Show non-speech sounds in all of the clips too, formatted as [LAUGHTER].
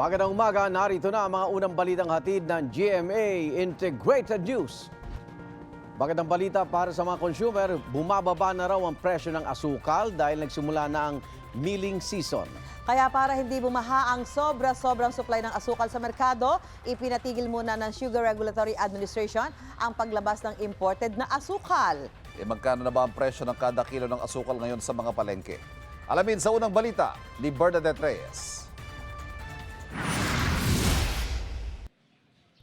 Magandang umaga, narito na ang mga unang balitang hatid ng GMA Integrated News. Magandang balita para sa mga consumer, bumababa na raw ang presyo ng asukal dahil nagsimula na ang milling season. Kaya para hindi bumaha ang sobra-sobrang supply ng asukal sa merkado, ipinatigil muna ng Sugar Regulatory Administration ang paglabas ng imported na asukal. E magkano na ba ang presyo ng kada kilo ng asukal ngayon sa mga palengke? Alamin sa unang balita ni Bernadette Reyes.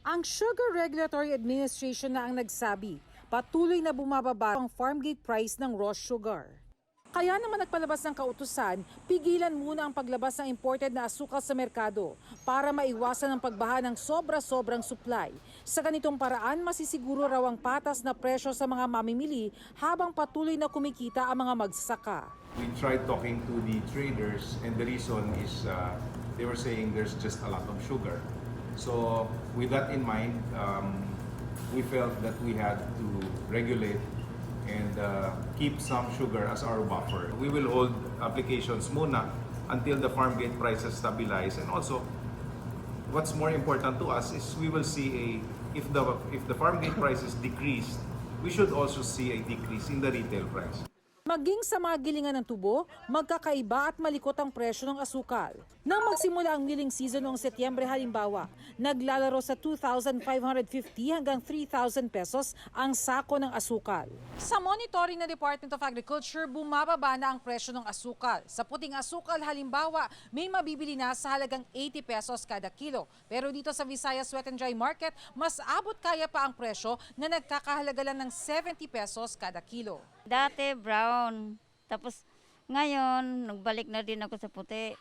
Ang Sugar Regulatory Administration na ang nagsabi, patuloy na bumababa ang farm gate price ng raw sugar. Kaya naman nagpalabas ng kautusan, pigilan muna ang paglabas ng imported na asukal sa merkado para maiwasan ang pagbaha ng sobra-sobrang supply. Sa ganitong paraan, masisiguro raw ang patas na presyo sa mga mamimili habang patuloy na kumikita ang mga magsasaka. We tried talking to the traders, and the reason is uh, they were saying there's just a lot of sugar. So, with that in mind, um, we felt that we had to regulate and uh, keep some sugar as our buffer. We will hold applications muna until the farm gate prices stabilize, and also what's more important to us is we will see a if the if the farm gate prices decrease, we should also see a decrease in the retail price. Maging sa mga gilingan ng tubo, magkakaiba at malikot ang presyo ng asukal. Nang magsimula ang milling season noong Setyembre halimbawa, naglalaro sa 2,550 hanggang 3,000 pesos ang sako ng asukal. Sa monitoring ng Department of Agriculture, bumababa na ang presyo ng asukal. Sa puting asukal halimbawa, may mabibili na sa halagang 80 pesos kada kilo. Pero dito sa Visayas Wet and Dry Market, mas abot kaya pa ang presyo na nagkakahalaga lang ng 70 pesos kada kilo. Dati brown. Tapos ngayon, nagbalik na din ako sa puti.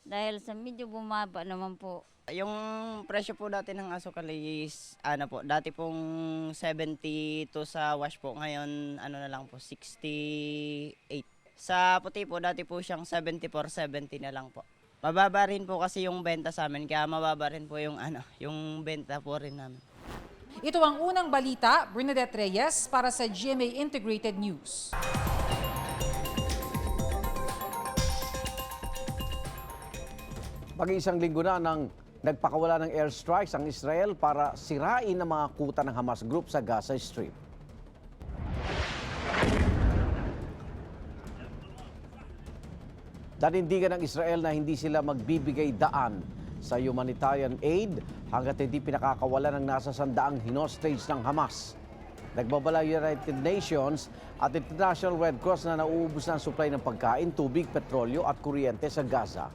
Dahil sa medyo bumaba naman po. Yung presyo po dati ng asukal is, ano po, dati pong 72 sa wash po, ngayon ano na lang po, 68. Sa puti po, dati po siyang 74, 70 na lang po. Mababa rin po kasi yung benta sa amin, kaya mababa rin po yung ano, yung benta po rin namin. Ito ang unang balita, Bernadette Reyes para sa GMA Integrated News. Mag-iisang linggo na nang nagpakawala ng airstrikes ang Israel para sirain ang mga kuta ng Hamas Group sa Gaza Strip. Danindigan ng Israel na hindi sila magbibigay daan sa humanitarian aid hanggat hindi pinakakawalan ng nasa sandaang hinostage ng Hamas. Nagbabala United Nations at International Red Cross na nauubos na supply ng pagkain, tubig, petrolyo at kuryente sa Gaza.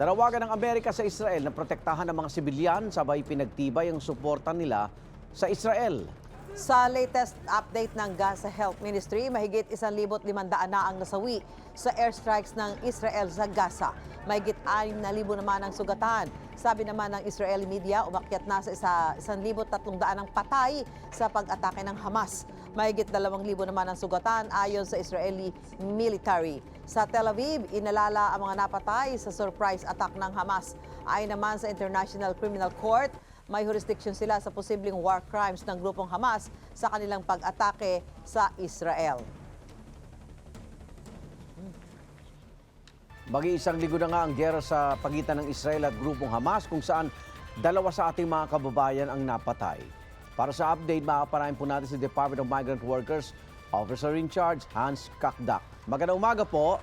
Narawagan ng Amerika sa Israel na protektahan ang mga sibilyan sabay pinagtibay ang suporta nila sa Israel. Sa latest update ng Gaza Health Ministry, mahigit 1,500 na ang nasawi sa airstrikes ng Israel sa Gaza. Mahigit 6,000 naman ang sugatan. Sabi naman ng Israeli media, umakyat na sa isa, 1,300 ang patay sa pag-atake ng Hamas. Mahigit 2,000 naman ang sugatan ayon sa Israeli military. Sa Tel Aviv, inalala ang mga napatay sa surprise attack ng Hamas. Ayon naman sa International Criminal Court, may jurisdiction sila sa posibleng war crimes ng grupong Hamas sa kanilang pag-atake sa Israel. Mag-iisang linggo na nga ang gera sa pagitan ng Israel at grupong Hamas kung saan dalawa sa ating mga kababayan ang napatay. Para sa update, makapanayin po natin si Department of Migrant Workers Officer in Charge, Hans Kakdak. Magandang umaga po.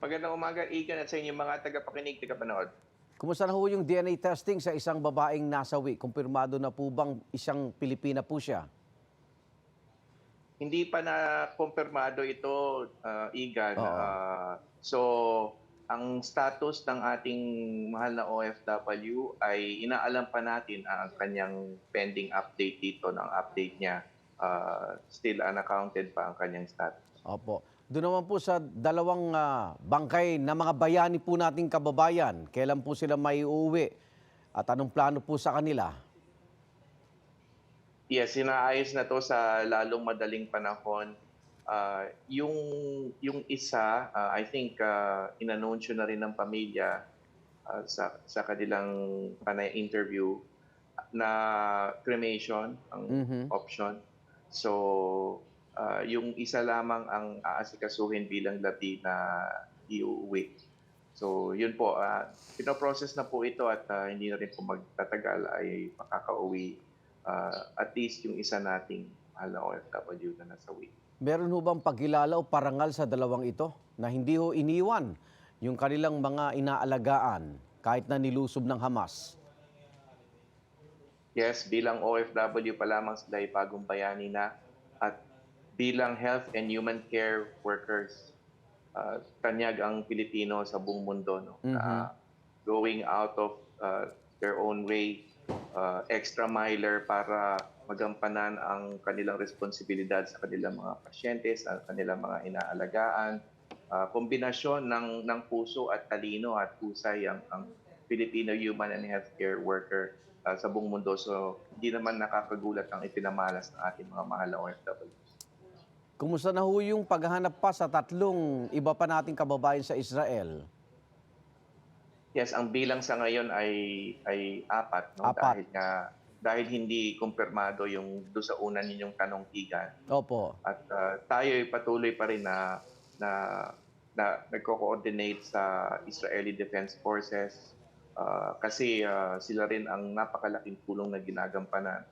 Magandang umaga, Igan, at sa inyong mga tagapakinig, tagapanood. Kumusta na ho yung DNA testing sa isang babaeng nasawi? Kumpirmado na po bang isang Pilipina po siya? Hindi pa na kumpirmado ito, uh, Igan. Oo. Ah, so, ang status ng ating mahal na OFW ay inaalam pa natin ang kanyang pending update dito, ng update niya. Ah, still unaccounted pa ang kanyang status. Opo. Doon naman po sa dalawang ah, bangkay na mga bayani po nating kababayan, kailan po sila may uuwi? At anong plano po sa kanila? Yes, sinaayos na to sa lalong madaling panahon. Ah, yung yung isa, ah, I think uh, inanunsyo na rin ng pamilya ah, sa sa kanilang panay interview na cremation ang Mhm. option. So, ah, yung isa lamang ang aasikasuhin bilang labi na iuwi. So yun po, uh, pinoprocess na po ito at ah, hindi na rin po magtatagal ay makakauwi ah, at least yung isa nating mahal na OFW na nasawi. Meron ho bang pagkilala o parangal sa dalawang ito na hindi ho iniwan yung kanilang mga inaalagaan kahit na nilusob ng Hamas? Yes, bilang OFW pa lamang sila ay bagong bayani na at bilang health and human care workers, uh, tanyag ang Pilipino sa buong mundo. No? Na going out of uh, their own way, uh, extra miler para magampanan ang kanilang responsibilidad sa kanilang mga pasyente, sa kanilang mga inaalagaan. Uh, kombinasyon ng, ng puso at talino at husay ang, ang Filipino human and healthcare worker uh, sa buong mundo. So, hindi naman nakakagulat ang ipinamalas ng ating mga mahal na OFW. Kumusta na ho yung paghahanap pa sa tatlong iba pa nating kababayan sa Israel? Yes, ang bilang sa ngayon ay ay apat, no? Apat. Dahil nga dahil hindi kumpirmado yung do sa una ninyong tanong tigan. Opo. At uh, tayo ay patuloy pa rin na na, na nagko-coordinate sa Israeli Defense Forces uh, kasi uh, sila rin ang napakalaking tulong na ginagampanan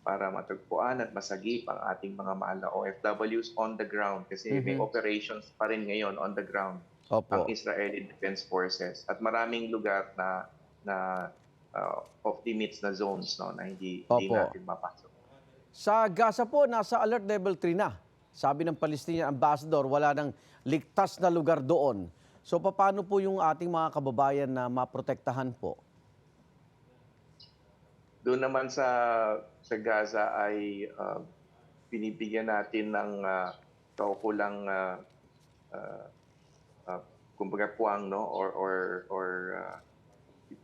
para matagpuan at masagip ang ating mga mahal na OFWs on the ground kasi may Mhm. operations pa rin ngayon on the ground Opo. ang Israeli Defense Forces at maraming lugar na na uh, off limits na zones no na hindi, hindi Opo. natin mapasok. Sa Gaza po, nasa alert level 3 na. Sabi ng Palestinian ambassador, wala nang ligtas na lugar doon. So paano po yung ating mga kababayan na maprotektahan po? Doon naman sa sa Gaza ay uh, binibigyan natin ng uh, kaukulang uh, uh, uh, kumbaga puwang no or or or uh,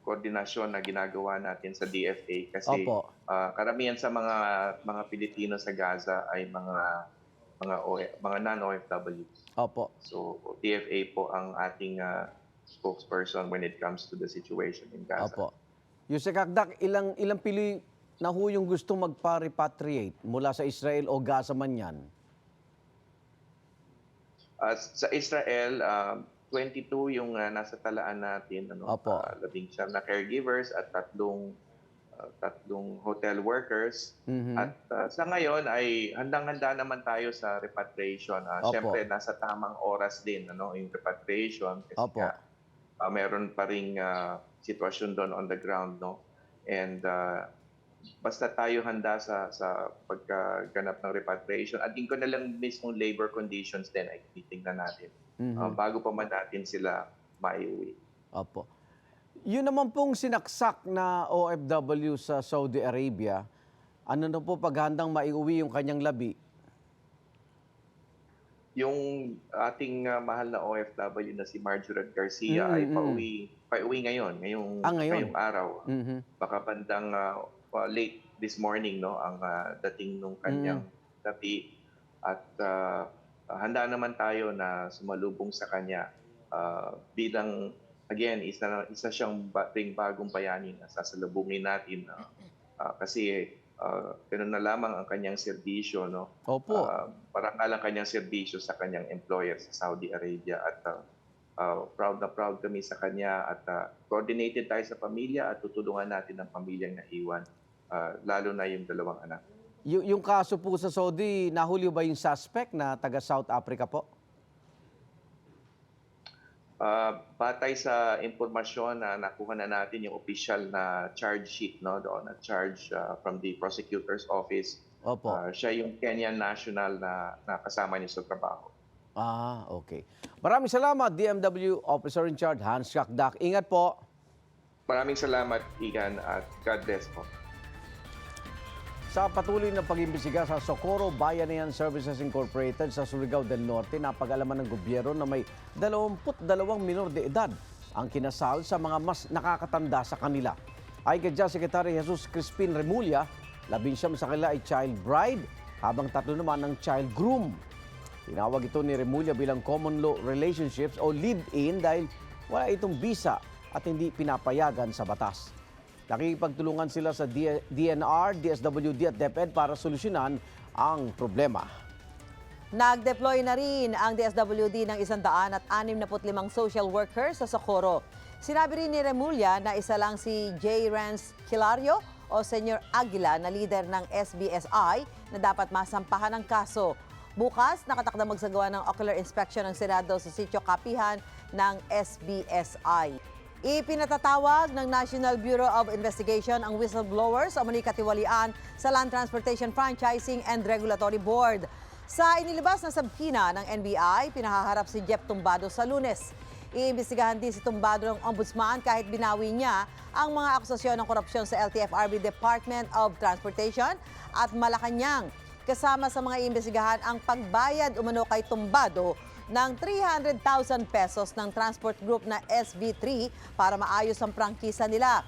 koordinasyon na ginagawa natin sa DFA kasi Opo. uh, karamihan sa mga mga Pilipino sa Gaza ay mga mga OE, mga non-OFW. Opo. So DFA po ang ating uh, spokesperson when it comes to the situation in Gaza. Opo. Yusek Akdak, ilang, ilang pili na ho yung gusto magpa-repatriate mula sa Israel o Gaza man yan? Uh, sa Israel, um, 22 yung uh, nasa talaan natin, ano, Opo. uh, labing siyam na caregivers at tatlong uh, tatlong hotel workers. Mhm. At uh, sa ngayon ay handang-handa naman tayo sa repatriation. Uh, Opo. Siyempre, nasa tamang oras din ano, yung repatriation. Kasi Opo. nga, uh, meron pa ring uh, sitwasyon doon on the ground. No? And uh, basta tayo handa sa sa pagkaganap ng repatriation at ko na lang mismong labor conditions din ay titingnan natin Mhm. uh, bago pa man natin sila maiuwi. Opo. Yun naman pong sinaksak na OFW sa Saudi Arabia, ano na po paghandang maiuwi yung kanyang labi? Yung ating uh, mahal na OFW na si Marjorie Garcia Mm, ay pauwi pauwi ngayon, ngayong Ah, ngayon? ngayong araw. Mhm. Baka bandang uh, late this morning no ang uh, dating nung kanyang Mm. labi at uh, handa naman tayo na sumalubong sa kanya uh, bilang again isa isa siyang ba- ring bagong bayani na sasalubungin natin uh, uh, kasi uh, ganun na lamang ang kanyang serbisyo no Opo. uh, parangal ang kanyang serbisyo sa kanyang employer sa Saudi Arabia at uh, uh, proud na proud kami sa kanya at uh, coordinated tayo sa pamilya at tutulungan natin ang pamilyang naiwan uh, lalo na yung dalawang anak. Y- yung kaso po sa Saudi, nahuli ba yung suspect na taga South Africa po? Uh, batay sa impormasyon na nakuha na natin yung official na charge sheet no doon na charge uh, from the prosecutor's office Opo. uh, siya yung Kenyan national na, na kasama niya sa trabaho. Ah, okay. Maraming salamat, DMW Officer in Charge Hans Kakdak. Ingat po. Maraming salamat Igan at God bless po. Sa patuloy na pag-imbestiga sa Socorro Bayanihan Services Incorporated sa Surigao del Norte, napag-alaman ng gobyerno na may 22 minor de edad ang kinasal sa mga mas nakakatanda sa kanila. Ay kay Secretary Jesus Crispin Remulla, labing siyam sa kanila ay child bride, habang tatlo naman ang child groom. Tinawag ito ni Remulla bilang common law relationships o live-in dahil wala itong visa at hindi pinapayagan sa batas. Nakikipagtulungan sila sa DNR, DSWD at DepEd para solusyonan ang problema. Nag-deploy na rin ang DSWD ng 165 social workers sa Socorro. Sinabi rin ni Remulla na isa lang si J. Rance Kilario o Senyor Aguila na leader ng SBSI na dapat masampahan ng kaso. Bukas, nakatakda magsagawa ng ocular inspection ng Senado sa sitio Kapihan ng SBSI. Ipinatatawag ng National Bureau of Investigation ang whistleblowers o katiwalian sa Land Transportation Franchising and Regulatory Board. Sa inilabas na sabkina ng NBI, pinahaharap si Jeff Tumbado sa lunes. Iimbestigahan din si Tumbado ng Ombudsman kahit binawi niya ang mga akusasyon ng korupsyon sa LTFRB Department of Transportation at Malacanang. Kasama sa mga iimbestigahan ang pagbayad umano kay Tumbado ng 300,000 pesos ng transport group na SV3 para maayos ang prangkisa nila.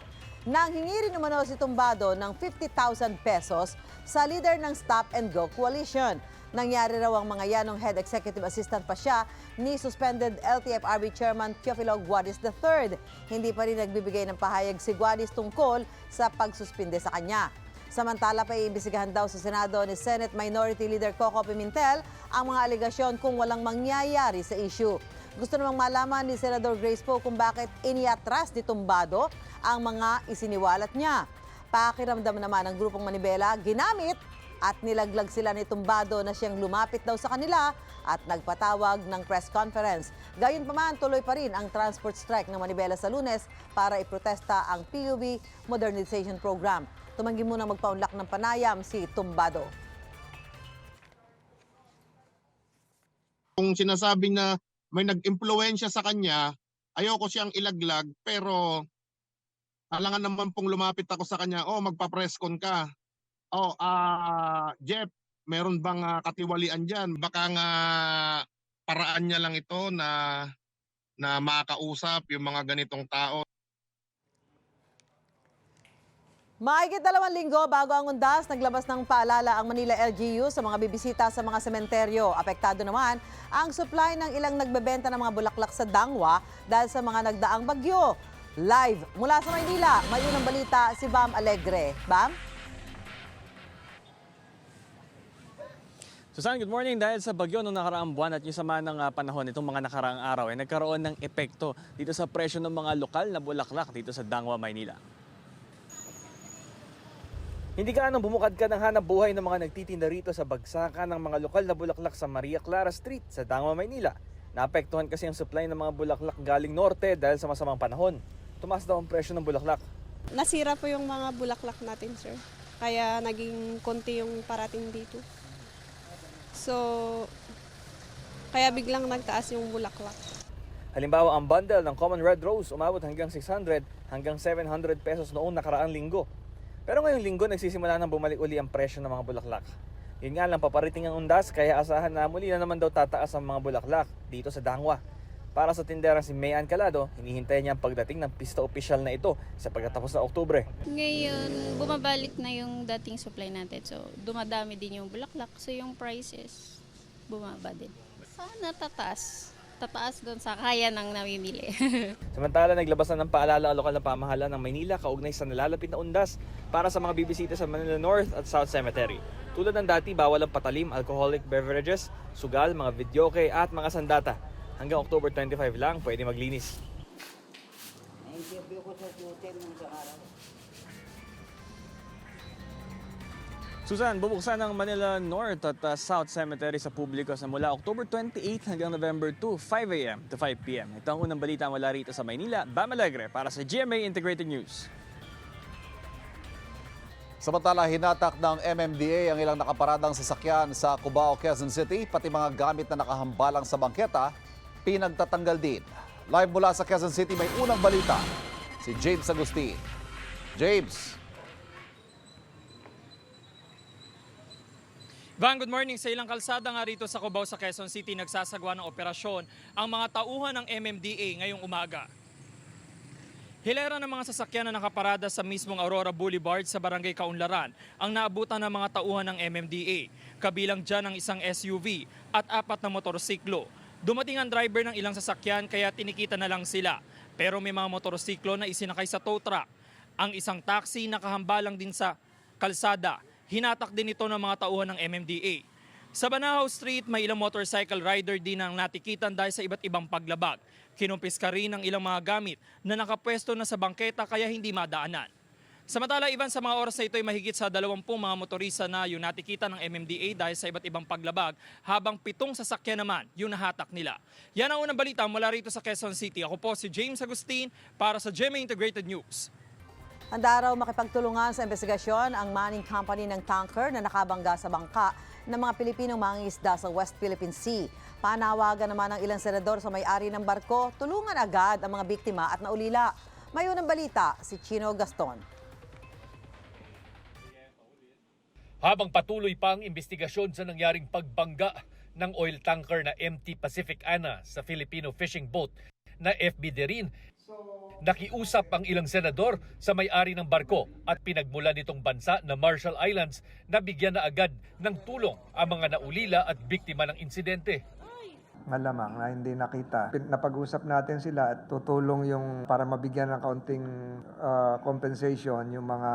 Nang hingi rin umano si Tumbado ng 50,000 pesos sa leader ng Stop and Go Coalition. Nangyari raw ang mga yanong head executive assistant pa siya ni suspended LTFRB Chairman Teofilo Guadis III. Hindi pa rin nagbibigay ng pahayag si Guadis tungkol sa pagsuspinde sa kanya. Samantala pa iimbestigahan daw sa Senado ni Senate Minority Leader Coco Pimentel ang mga alegasyon kung walang mangyayari sa issue. Gusto namang malaman ni Senador Grace Poe kung bakit iniatras ni Tumbado ang mga isiniwalat niya. Pakiramdam naman ng grupong Manibela, ginamit at nilaglag sila ni Tumbado na siyang lumapit daw sa kanila at nagpatawag ng press conference. Gayunpaman, tuloy pa rin ang transport strike ng Manibela sa lunes para iprotesta ang PUB Modernization Program. Tumanggi muna magpaunlak ng panayam si Tumbado. kung sinasabing na may nag-impluensya sa kanya, ayoko siyang ilaglag pero alangan naman pong lumapit ako sa kanya, oh magpa-press con ka. Oh, ah Jeff, meron bang ah, katiwalian diyan? Baka nga paraan niya lang ito na na makausap yung mga ganitong tao. Mahigit dalawang linggo bago ang undas, naglabas ng paalala ang Manila LGU sa mga bibisita sa mga sementeryo. Apektado naman ang supply ng ilang nagbebenta ng mga bulaklak sa Dangwa dahil sa mga nagdaang bagyo. Live mula sa Maynila, may unang balita si Bam Alegre. Bam? Susan, good morning. Dahil sa bagyo noong nakaraang buwan at yung sama ng ah, panahon itong mga nakaraang araw ay nagkaroon ng epekto dito sa presyo ng mga lokal na bulaklak dito sa Dangwa, Maynila. Hindi ka anong bumukad ka ng hanap buhay ng mga nagtitinda rito sa bagsakan ng mga lokal na bulaklak sa Maria Clara Street sa Dangwa, Maynila. Naapektuhan kasi ang supply ng mga bulaklak galing norte dahil sa masamang panahon. Tumaas daw ang presyo ng bulaklak. Nasira po yung mga bulaklak natin, sir. Kaya naging konti yung parating dito. So, kaya biglang nagtaas yung bulaklak. Halimbawa, ang bundle ng Common Red Rose umabot hanggang 600 hanggang 700 pesos noong nakaraang linggo. Pero ngayong linggo, nagsisimula nang bumalik uli ang presyo ng mga bulaklak. Yun nga lang, paparating ang undas, kaya asahan na muli na naman daw tataas ang mga bulaklak dito sa Dangwa. Para sa tindera si Mayan Calado, hinihintay niya ang pagdating ng pista opisyal na ito sa pagkatapos ng Oktubre. Ngayon, bumabalik na yung dating supply natin. So, dumadami din yung bulaklak. So, yung prices, bumaba din. Sana tataas. Tataas doon sa kaya ng namimili. [LAUGHS] Samantala, naglabas na ng paalala ang lokal na pamahalaan ng Maynila kaugnay sa nalalapit na undas para sa mga bibisita sa Manila North at South Cemetery. Tulad ng dati, bawal ang patalim, alcoholic beverages, sugal, mga videoke at mga sandata. Hanggang October 25 lang pwede maglinis. Susan, bubuksan ang Manila North at uh, South Cemetery sa publiko sa mula October 28 hanggang November 2, 5 a.m. to 5 p.m. Ito ang unang balita mula rito sa Maynila, Bam Alegre para sa GMA Integrated News. Samantala, hinatak ng MMDA ang ilang nakaparadang sasakyan sa Cubao, Quezon City, pati mga gamit na nakahambalang sa bangketa, pinagtatanggal din. Live mula sa Quezon City, may unang balita, si James Agustin. James, Van, good morning. Sa ilang kalsada nga rito sa Cubao sa Quezon City, nagsasagwa ng operasyon ang mga tauhan ng MMDA ngayong umaga. Hilera ng mga sasakyan na nakaparada sa mismong Aurora Boulevard sa Barangay Kaunlaran ang naabutan ng mga tauhan ng MMDA. Kabilang dyan ang isang SUV at apat na motorsiklo. Dumating ang driver ng ilang sasakyan kaya tinikita na lang sila. Pero may mga motorsiklo na isinakay sa tow truck. Ang isang taxi nakahambalang din sa kalsada. Hinatak din ito ng mga tauhan ng MMDA. Sa Banahaw Street, may ilang motorcycle rider din ang natikitan dahil sa iba't ibang paglabag. Kinumpis ka rin ang ilang mga gamit na nakapwesto na sa bangketa kaya hindi madaanan. Samantala, Ivan, sa mga oras na ito ay mahigit sa 20 mga motorista na yung natikita ng MMDA dahil sa iba't ibang paglabag, habang pitong sasakyan naman yung nahatak nila. Yan ang unang balita mula rito sa Quezon City. Ako po si James Agustin para sa GMA Integrated News. Handa raw makipagtulungan sa investigasyon ang manning company ng tanker na nakabangga sa bangka ng mga Pilipinong mangingisda sa West Philippine Sea. Panawagan naman ng ilang senador sa may-ari ng barko, tulungan agad ang mga biktima at naulila. May unang balita, si Chino Gaston. Habang patuloy pa ang investigasyon sa nangyaring pagbangga ng oil tanker na MT Pacific Ana sa Filipino fishing boat na FB Derin, nakiusap ang ilang senador sa may-ari ng barko at pinagmula nitong bansa na Marshall Islands na bigyan na agad ng tulong ang mga naulila at biktima ng insidente. malamang na hindi nakita. Napag-usap natin sila at tutulong yung para mabigyan ng kaunting uh, compensation yung mga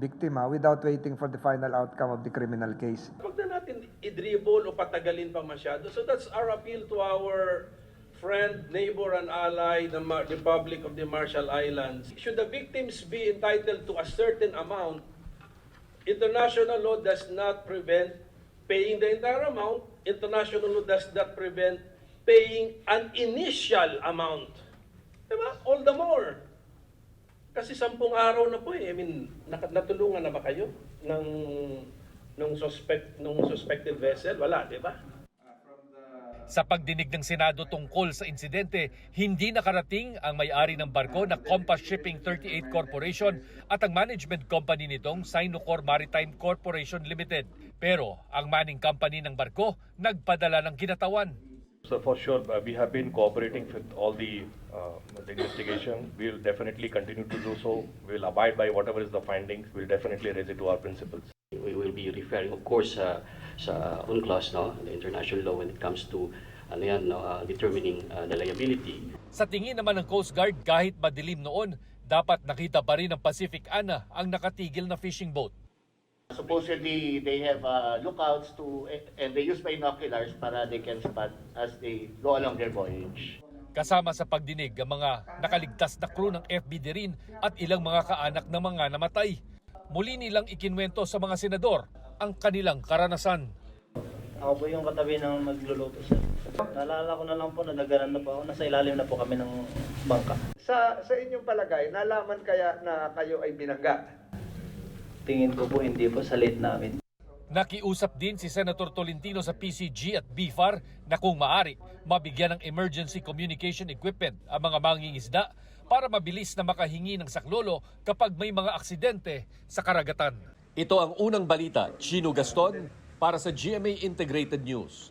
biktima without waiting for the final outcome of the criminal case. Huwag na natin i-dribble o patagalin pa masyado. So that's our appeal to our friend, neighbor, and ally, the Mar- Republic of the Marshall Islands. Should the victims be entitled to a certain amount, international law does not prevent paying the entire amount. International law does not prevent paying an initial amount. Diba? All the more. Kasi sampung araw na po eh. I mean, natulungan na ba kayo ng nung suspect nung suspected vessel? Wala, di ba? Sa pagdinig ng Senado tungkol sa insidente, hindi nakarating ang may-ari ng barko na Compass Shipping 38 Corporation at ang management company nitong Sinocor Maritime Corporation Limited. Pero ang manning company ng barko nagpadala ng ginatawan. So for sure, uh, we have been cooperating with all the, uh, the investigation. We will definitely continue to do so. We will abide by whatever is the findings. We will definitely raise it to our principals. We will be referring, of course, sa sa UNCLOS, no, the international law when it comes to ano yan, no, uh, determining uh, the liability. Sa tingin naman ng Coast Guard, kahit madilim noon, dapat nakita pa rin ng Pacific Ana ang nakatigil na fishing boat. Supposedly, they have uh, lookouts to, and they use binoculars para they can spot as they go along their voyage. Kasama sa pagdinig ang mga nakaligtas na crew ng FB Derin at ilang mga kaanak ng mga namatay. Muli nilang ikinwento sa mga senador ang kanilang karanasan. Ako po yung katabi ng nagluluto sir. Naalala ko na lang po na naganan na po ako. Nasa ilalim na po kami ng bangka. Sa sa inyong palagay, nalaman kaya na kayo ay binangga? Tingin ko po hindi po sa late namin. Nakiusap din si Senator Tolentino sa PCG at BFAR na kung maari, mabigyan ng emergency communication equipment ang mga mangingisda para mabilis na makahingi ng saklolo kapag may mga aksidente sa karagatan. Ito ang unang balita, Chino Gaston, para sa GMA Integrated News.